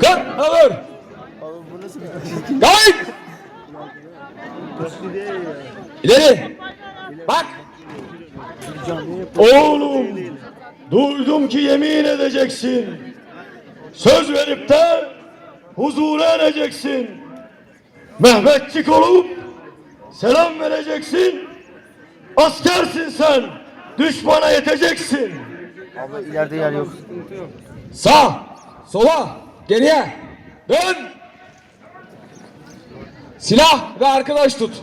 Kalk alır. Kalk. İleri. Bak. Oğlum, duydum ki yemin edeceksin. Söz verip de huzura ereceksin. Mehmetçik olup selam vereceksin. Askersin sen, düşmana yeteceksin. Abla ileride yer yok. Sağ. Sola. Geriye. Dön. Silah ve arkadaş tut.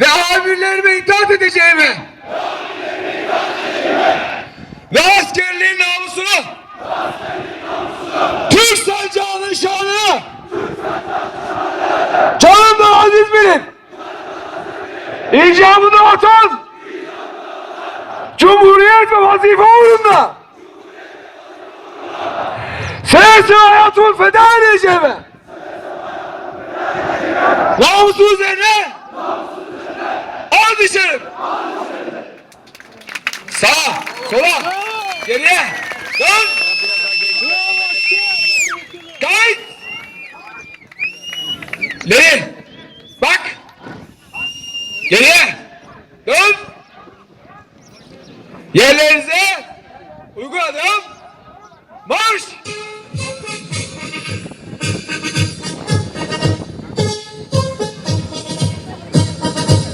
Ve amirlerime itaat edeceğime. Ve askerliğin namusunu. Türk sancağının şanını. Canımdan aziz bilin. İcabını vatan. Cumhuriyet ve vazife uğrunda seve hayatımı feda edeceğime namusu üzerine Sağa, sola, geriye, dön. Kayıt. İleri. Bak. Geriye. Dön. Yerlerinize uygun adım marş!